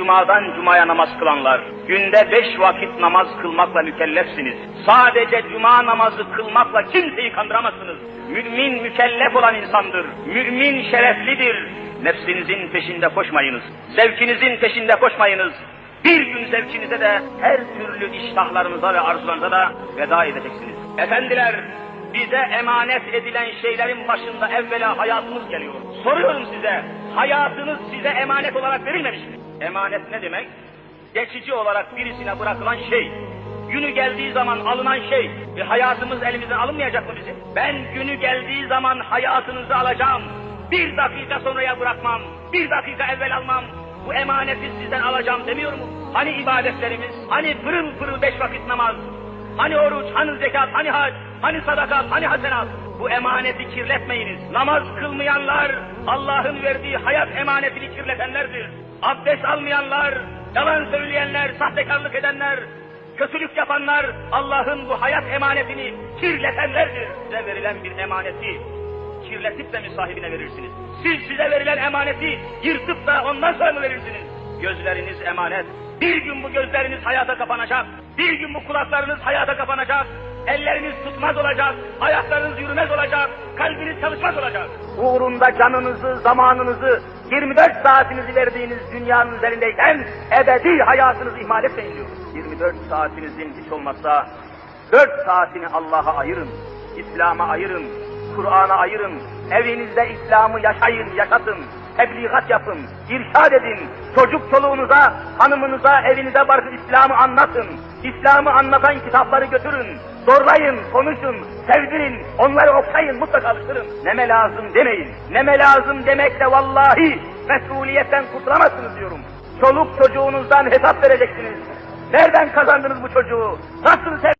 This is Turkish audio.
cumadan cumaya namaz kılanlar, günde beş vakit namaz kılmakla mükellefsiniz. Sadece cuma namazı kılmakla kimseyi kandıramazsınız. Mümin mükellef olan insandır. Mümin şereflidir. Nefsinizin peşinde koşmayınız. Zevkinizin peşinde koşmayınız. Bir gün zevkinize de her türlü iştahlarınıza ve arzularınıza da veda edeceksiniz. Efendiler, bize emanet edilen şeylerin başında evvela hayatımız geliyor. Soruyorum size, hayatınız size emanet olarak verilmemiş mi? Emanet ne demek? Geçici olarak birisine bırakılan şey. Günü geldiği zaman alınan şey. E hayatımız elimizden alınmayacak mı bizim? Ben günü geldiği zaman hayatınızı alacağım. Bir dakika sonraya bırakmam. Bir dakika evvel almam. Bu emaneti sizden alacağım demiyor mu? Hani ibadetlerimiz? Hani pırıl pırıl beş vakit namaz? Hani oruç, hani zekat, hani hac, hani sadakat, hani hasenat? Bu emaneti kirletmeyiniz. Namaz kılmayanlar Allah'ın verdiği hayat emanetini kirletenlerdir. Abdest almayanlar, yalan söyleyenler, sahtekarlık edenler, kötülük yapanlar Allah'ın bu hayat emanetini kirletenlerdir. Size verilen bir emaneti kirletip de mi sahibine verirsiniz? Siz size verilen emaneti yırtıp da ondan sonra mı verirsiniz? Gözleriniz emanet. Bir gün bu gözleriniz hayata kapanacak. Bir gün bu kulaklarınız hayata kapanacak. Elleriniz tutmaz olacak. Ayaklarınız yürümez olacak. Kalbiniz çalışmaz olacak. Uğrunda canınızı, zamanınızı, 24 saatinizi verdiğiniz dünyanın üzerindeyken ebedi hayatınızı ihmal etmeyin diyor. 24 saatinizin hiç olmazsa 4 saatini Allah'a ayırın. İslam'a ayırın. Kur'an'a ayırın. Evinizde İslam'ı yaşayın, yaşatın. Tebliğat yapın, irşad edin. Çocuk çoluğunuza, hanımınıza, evinize bırakın İslam'ı anlatın. İslam'ı anlatan kitapları götürün. Zorlayın, konuşun, sevdirin, onları okuyun, mutlaka alıştırın. Neme lazım demeyin. Neme lazım demekle vallahi mesuliyetten kurtulamazsınız diyorum. Çoluk çocuğunuzdan hesap vereceksiniz. Nereden kazandınız bu çocuğu? Nasıl sev